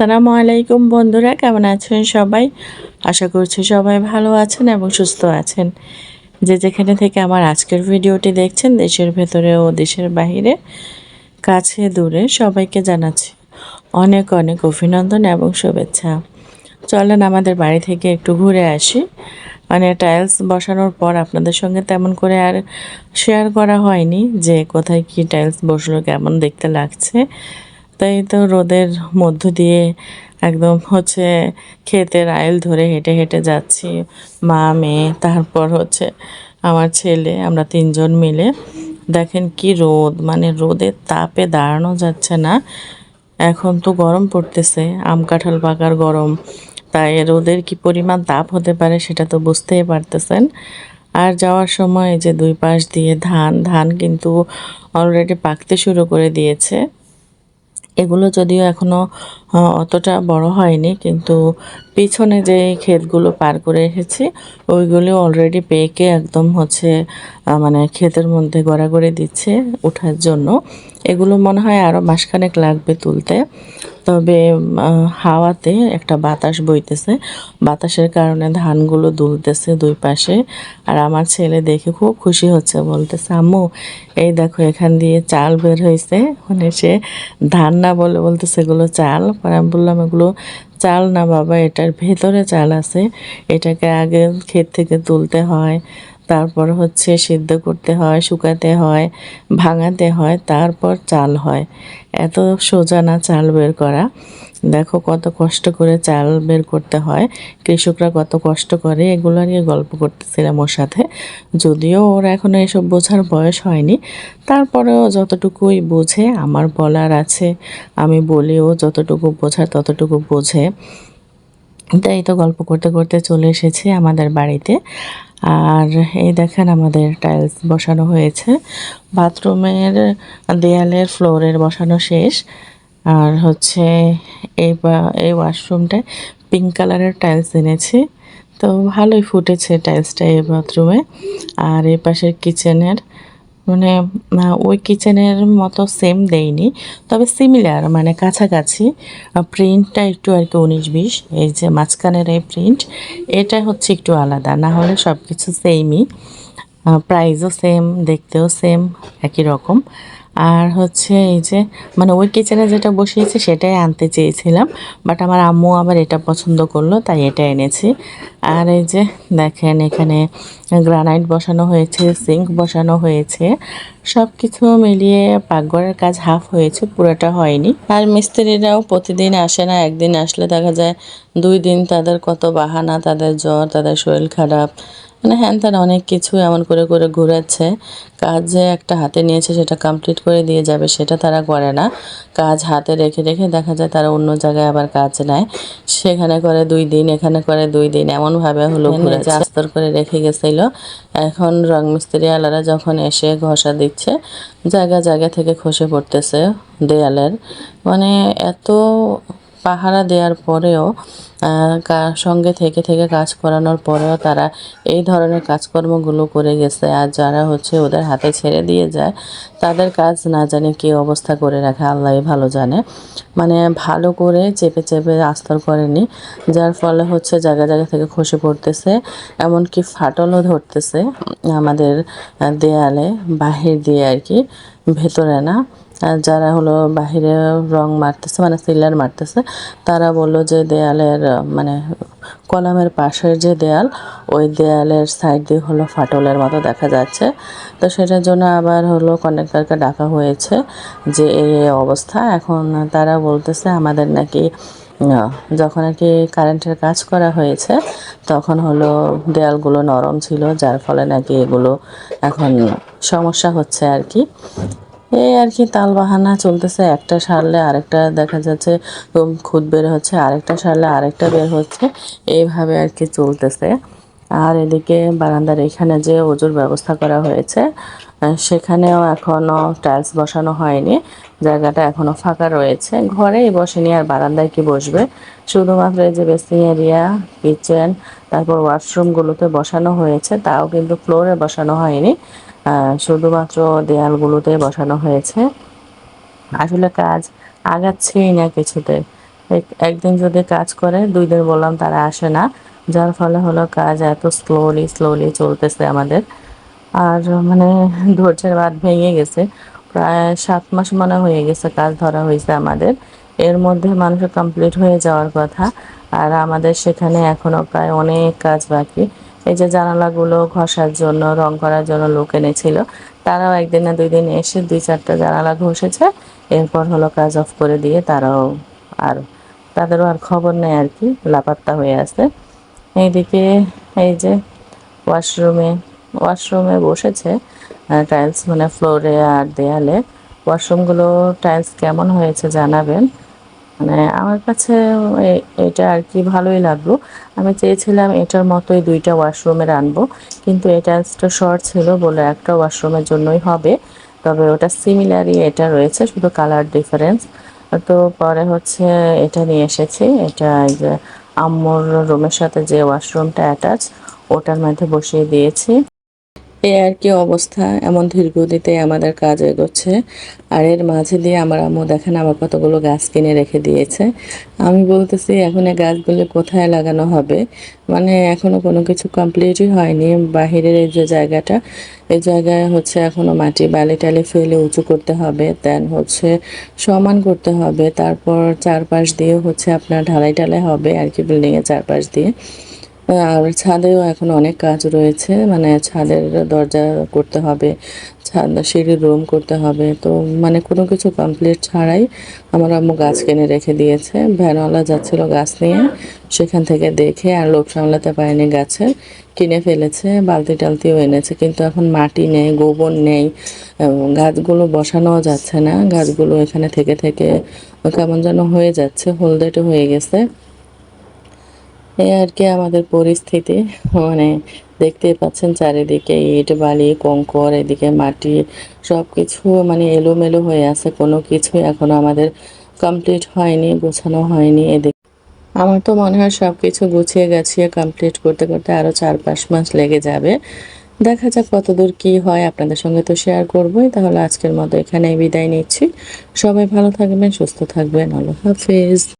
আসসালামু আলাইকুম বন্ধুরা, কেমন আছেন সবাই? আশা করছি সবাই ভালো আছেন এবং সুস্থ আছেন। যে যেখানে থেকে আমার আজকের ভিডিওটি দেখছেন, দেশের ভেতরে ও দেশের বাইরে কাছে দূরে সবাইকে জানাচ্ছি অনেক অনেক অভিনন্দন এবং শুভেচ্ছা। চলেন আমাদের বাড়ি থেকে একটু ঘুরে আসি। মানে টাইলস বসানোর পর আপনাদের সঙ্গে তেমন করে আর শেয়ার করা হয়নি যে কোথায় কি টাইলস বসল, কেমন দেখতে লাগছে। তাই তো রোদের মধ্য দিয়ে একদম হচ্ছে ক্ষেতের আইল ধরে হেঁটে হেঁটে যাচ্ছি। মা, মেয়ে, তারপর হচ্ছে আমার ছেলে, আমরা তিনজন মিলে। দেখেন কি রোদ মানে রোদের তাপে দাঁড়ানো যাচ্ছে না। এখন তো গরম পড়তেছে, আম কাঁঠাল পাকার গরম। তাই রোদের কি পরিমাণ তাপ হতে পারে সেটা তো বুঝতেই পারতেছেন। আর যাওয়ার সময় যে দুই পাশ দিয়ে ধান ধান কিন্তু অলরেডি পাকতে শুরু করে দিয়েছে। এগুলো যদিও এখনও অতটা বড় হয়নি, কিন্তু পিছনে যে ক্ষেতগুলো পার করে এসেছি, ওইগুলো অলরেডি পেকে একদম হচ্ছে মানে ক্ষেতের মধ্যে গড়াগড়ি দিচ্ছে ওঠার জন্য। এগুলো মনে হয় আরও মাসখানেক লাগবে তুলতে। তবে হাওয়াতে একটা বাতাস বইতেছে। বাতাসের কারণে ধানগুলো দুলতেছে দুই পাশে। আর আমার ছেলে দেখে খুব খুশি হচ্ছে, বলতেছে, আম্মু, এই দেখো, এখান দিয়ে চাল বের হয়েছে মানে সে ধান না বলে বলতেছে, এগুলো চাল? পরে আমি বললাম, এগুলো চাল না বাবা, এটার ভেতরে চাল আছে। এটাকে আগে ক্ষেত থেকে তুলতে হয়। তারপর হচ্ছে সিদ্ধ করতে হয়, শুকাতে হয়, ভাঙাতে হয়, তারপর চাল হয়। এত সোজা না চাল বের করা। দেখো কত কষ্ট করে চাল বের করতে হয়। কৃষকরা কত কষ্ট করে, এগুলো নিয়ে গল্প করতেছিলাম ওর সাথে। যদিও ওর এখনও এসব বোঝার বয়স হয়নি। তারপরেও যতটুকুই বোঝে, আমার বলার আছে। আমি বলিও যতটুকু বোঝার ততটুকু বোঝে। তাই তো গল্প করতে করতে চলে এসেছি আমাদের বাড়িতে। আর এই দেখেন আমাদের টাইলস বসানো হয়েছে। বাথরুমের দেয়ালের ফ্লোরের বসানো শেষ। আর হচ্ছে এই এই ওয়াশরুমটায় পিঙ্ক কালারের টাইলস এনেছি। তো ভালোই ফুটেছে টাইলসটা এই বাথরুমে আর এই পাশের কিচেনের মানে ওই কিচেনের মতো সেম দেয়নি। তবে সিমিলার মানে কাছাকাছি। প্রিন্টটা একটু আর কি উনিশ বিশ, এই যে মাঝখানের এই প্রিন্ট এটা হচ্ছে একটু আলাদা। না হলে সব কিছু সেমই প্রাইসও সেম দেখতেও সেম একই রকম। আর হচ্ছে এই যে মানে ওই কিচেনে যেটা বসিয়েছি সেটাই আনতে চেয়েছিলাম বাট আমার আম্মু আবার এটা পছন্দ করল, তাই এটা এনেছি। আর এই যে দেখেন এখানে গ্রানাইট বসানো হয়েছে সিঙ্ক বসানো হয়েছে সব কিছু মিলিয়ে পাকঘরের কাজ হাফ হয়েছে, পুরোটা হয়নি। আর মিস্ত্রিরাও প্রতিদিন আসে না, একদিন আসলে দেখা যায় দুই দিন তাদের কত বাহানা, তাদের জ্বর, তাদের শরীর খারাপ মানে হ্যান ত্যান অনেক কিছু এমন করে করে ঘুরাচ্ছে কাজ যে একটা হাতে নিয়েছে সেটা কমপ্লিট করে দিয়ে যাবে সেটা তারা করে না। কাজ হাতে রেখে রেখে দেখা যায় তারা অন্য জায়গায় আবার কাজ নেয়। সেখানে করে দুই দিন এখানে করে দুই দিন এমনভাবে হলো ঘুরেছে। আস্তর করে রেখে গেছিল। এখন রং মিস্ত্রি আলারা যখন এসে ঘষা দিচ্ছে জায়গা জায়গা থেকে খসে পড়তেছে দেয়ালের। মানে এত পাহারা দেওয়ার পরেও সঙ্গে থেকে থেকে কাজ করানোর পরেও তারা এই ধরনের কাজকর্মগুলো করে গেছে। আর যারা হচ্ছে ওদের হাতে ছেড়ে দিয়ে যায়, তাদের কাজ না জানে কী অবস্থা করে রাখে, আল্লাহ ভালো জানে। মানে ভালো করে চেপে চেপে আস্তর করেনি, যার ফলে হচ্ছে জায়গা জায়গা থেকে খসে পড়তেছে, এমনকি ফাটলও ধরতেছে আমাদের দেয়ালে, বাহির দিয়ে আর কি, ভেতরে না। যারা হলো বাহিরে রং মারতেছে মানে সিলার মারতেছে, তারা বলল যে দেয়ালের মানে কলামের পাশের যে দেয়াল, ওই দেয়ালের সাইড দিয়ে হলো ফাটলের মতো দেখা যাচ্ছে। তো সেটার জন্য আবার হলো কন্ডাক্টরকে ডাকা হয়েছে যে এই অবস্থা। এখন তারা বলতেছে আমাদের নাকি যখন আর কি কারেন্টের কাজ করা হয়েছে, তখন হলো দেয়ালগুলো নরম ছিল, যার ফলে নাকি এগুলো এখন সমস্যা হচ্ছে আর কি। এই আর কি তাল বাহানা চলতেছে। একটা সারলে আরেকটা দেখা যাচ্ছে খুদ বের হচ্ছে, আরেকটা সারলে আরেকটা বের হচ্ছে। এইভাবে আর কি চলতেছে। আর এদিকে বারান্দার এখানে যে ওজোর ব্যবস্থা করা হয়েছে সেখানেও এখনও টাইলস বসানো হয়নি। জায়গাটা এখনও ফাঁকা রয়েছে। ঘরেই বসেনি, আর বারান্দায় কি বসবে? শুধুমাত্র এই যে বেসিং এরিয়া, কিচেন, তারপর ওয়াশরুমগুলোতে বসানো হয়েছে। তাও কিন্তু ফ্লোরে বসানো হয়নি। শুধুমাত্র দেয়ালগুলোতে বসানো হয়েছে। আসলে কাজ আগাচ্ছেই না কিছুতে। এক- একদিন যদি কাজ করে, দুই দিন বললাম তারা আসে না। যার ফলে হলো কাজ এত স্লোলি স্লোলি চলতেছে আমাদের। আর মানে ধৈর্যের বাদ ভেঙে গেছে। প্রায় সাত মাস মনে হয়ে গেছে কাজ ধরা হয়েছে আমাদের। এর মধ্যে মানুষের কমপ্লিট হয়ে যাওয়ার কথা। আর আমাদের সেখানে এখনও প্রায় অনেক কাজ বাকি। এই যে জানালাগুলো ঘষার জন্য, রং করার জন্য লোক এনেছিল। তারাও একদিন না দুই দিন এসে দুই চারটা জানালা ঘষেছে। এরপর হলো কাজ অফ করে দিয়ে তারাও আর তাদেরও আর খবর নেই আর কি, লাপাত্তা হয়ে আছে। এইদিকে এই যে ওয়াশরুমে ওয়াশরুমে বসেছে টাইলস মানে ফ্লোরে আর দেয়ালে। ওয়াশরুমগুলো টাইলস কেমন হয়েছে জানাবেন। মানে আমার কাছে এটা আর কি ভালোই লাগল। আমি চেয়েছিলাম এটার মতোই দুইটা ওয়াশরুমের আনব কিন্তু এটা একটা শর্ট ছিল বলে একটা ওয়াশরুমের জন্যই হবে। তবে ওটা সিমিলারই এটা রয়েছে, শুধু কালার ডিফারেন্স তো পরে হচ্ছে এটা নিয়ে এসেছি, এটা যে আম্মুর রুমের সাথে যে ওয়াশরুমটা অ্যাটাচ ওটার মধ্যে বসিয়ে দিয়েছি। এই আর কি অবস্থা? এমন ধীর গতিতে আমাদের কাজ এগোচ্ছে। আর এর মাঝে দিয়ে আমার আম্মু দেখেন আমার কতগুলো গাছ কিনে রেখে দিয়েছে। আমি বলতেছি, এখন এই গাছগুলো কোথায় লাগানো হবে? মানে এখনও কোনো কিছু কমপ্লিটই হয়নি। বাহিরের এই যে জায়গাটা এই জায়গায় হচ্ছে এখনও মাটি বালি টালি ফেলে উঁচু করতে হবে দেন হচ্ছে সমান করতে হবে। তারপর চারপাশ দিয়ে হচ্ছে আপনার ঢালাই টালাই হবে, আর কি বিল্ডিংয়ের চারপাশ দিয়ে। আর ছাদেও এখন অনেক কাজ রয়েছে মানে ছাদের দরজা করতে হবে, ছাদ, সিঁড়ির রুম করতে হবে, তো মানে কোনো কিছু কমপ্লিট ছাড়াই আমার আম্মু গাছ কিনে রেখে দিয়েছে। ভ্যানওয়ালা যাচ্ছিল গাছ নিয়ে, সেখান থেকে দেখে আর লোক সামলাতে পারেনি গাছে, কিনে ফেলেছে, বালতি টালতিও এনেছে, কিন্তু এখন মাটি নেই, গোবর নেই গাছগুলো বসানোও যাচ্ছে না, গাছগুলো এখানে থেকে থেকে কেমন যেন হয়ে যাচ্ছে, হলদেটে হয়ে গেছে। এই আর কি আমাদের পরিস্থিতি। মানে দেখতেই পাচ্ছেন চারিদিকে ইট, বালি, কঙ্কর, এদিকে মাটি সব কিছু মানে এলোমেলো হয়ে আছে। কোনো কিছুই এখনও আমাদের কমপ্লিট হয়নি, গোছানো হয়নি। এদিকে আমার তো মনে হয় সব কিছু গুছিয়ে গাছিয়ে কমপ্লিট করতে করতে আরও চার পাঁচ মাস লেগে যাবে। দেখা যাক কতদূর কি হয়, আপনাদের সঙ্গে তো শেয়ার করবোই। তাহলে আজকের মতো এখানেই বিদায় নিচ্ছি। সবাই ভালো থাকবেন, সুস্থ থাকবেন। আল্লাহ হাফিজ।